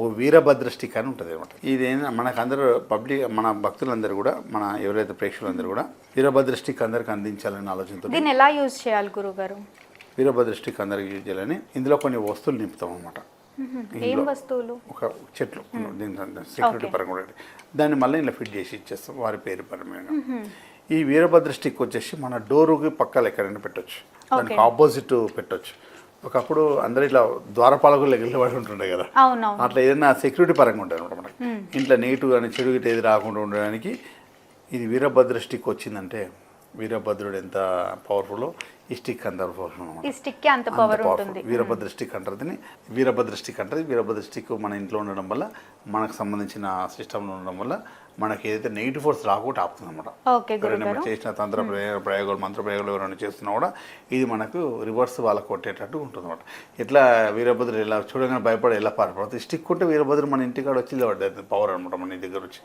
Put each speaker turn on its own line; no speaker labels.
ఒక వీరభద్ర స్టిక్ అని ఉంటుంది అనమాట ఇది ఏంటంటే మనకు అందరూ పబ్లిక్ మన భక్తులందరూ కూడా మన ఎవరైతే ప్రేక్షకులందరూ కూడా వీరభద్ర స్టిక్ అందరికి అందించాలనే ఆలోచనతో
దీన్ని ఎలా యూజ్ చేయాలి గురుగారు?
వీరభద్ర స్టిక్ అందరికి యూజ్ చేయాలని ఇందులో కొన్ని వస్తువులు నింపుతాం అనమాట
ఏం వస్తువులు?
ఒక చెట్లు దీని సెక్యూరిటీ పరంగా కూడా దాన్ని మళ్ళీ ఇలా ఫిట్ చేసి ఇచ్చేస్తాం వారి పేరు పరమైన. ఈ వీరభద్ర స్టిక్ వచ్చేసి మన డోరుకి పక్కల ఎక్కడైనా పెట్టొచ్చు. దానికి ఆపోజిట్ పెట్టొచ్చు. ఒకప్పుడు అందరు ఇట్లా ద్వారపాలకులు ఎగిలిపడి ఉంటుండే కదా. అట్లా ఏదైనా సెక్యూరిటీ పరంగా ఉంటుంది అనమాట మనకి. ఇంట్లో నెగిటివ్ కానీ చెడు గిట్ట ఏది రాకుండా ఉండడానికి ఇది వీరభద్ర స్టిక్ వచ్చిందంటే వీరభద్రుడు ఎంత పవర్ఫుల్ ఈ స్టిక్ అంత
ఈ స్టిక్ అంత పవర్ ఉంటుంది.
వీరభద్ర స్టిక్ అంటారు దీన్ని. వీరభద్ర స్టిక్ అంటారు. వీరభద్ర స్టిక్ మన ఇంట్లో ఉండడం వల్ల మనకు సంబంధించిన సిస్టంలో ఉండడం వల్ల మనకి ఏదైతే నెగిటివ్ ఫోర్స్ రాకుండా ఆపుతుంది అనమాట ఎవరైనా చేసిన తంత్ర ప్రయోగ- ప్రయోగాలు మంత్ర ప్రయోగాలు ఎవరైనా చేస్తున్నా కూడా ఇది మనకు రివర్స్ వాళ్ళకి కొట్టేటట్టు ఉంటుంది అనమాట ఇట్లా వీరభద్రుడు ఇలా చూడగానే భయపడి ఎలా పారిపోతుంది స్టిక్ ఉంటే వీరభద్రుడు మన ఇంటికాడ వచ్చి నిలబడ్డది పవర్ అనమాట మన ఇంటి దగ్గర వచ్చి.